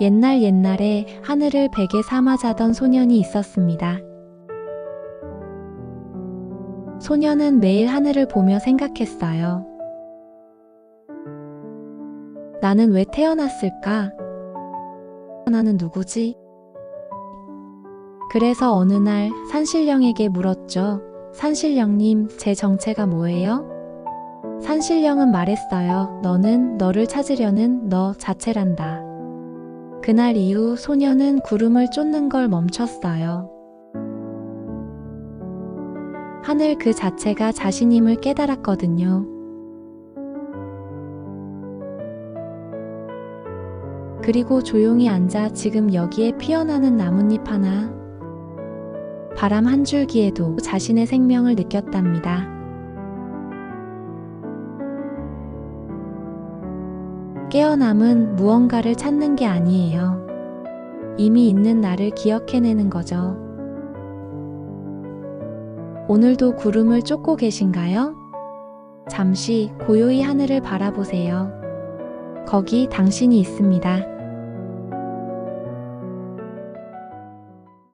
옛날 옛날에 하늘을 베개 삼아 자던 소년이 있었습니다. 소년은 매일 하늘을 보며 생각했어요. 나는 왜 태어났을까? 나는 누구지? 그래서 어느 날 산신령에게 물었죠. 산신령님, 제 정체가 뭐예요? 산신령은 말했어요. 너는 너를 찾으려는 너 자체란다. 그날 이후 소녀는 구름을 쫓는 걸 멈췄어요. 하늘 그 자체가 자신임을 깨달았거든요. 그리고 조용히 앉아 지금 여기에 피어나는 나뭇잎 하나, 바람 한 줄기에도 자신의 생명을 느꼈답니다. 깨어남은 무언가를 찾는 게 아니에요. 이미 있는 나를 기억해내는 거죠. 오늘도 구름을 쫓고 계신가요? 잠시 고요히 하늘을 바라보세요. 거기 당신이 있습니다.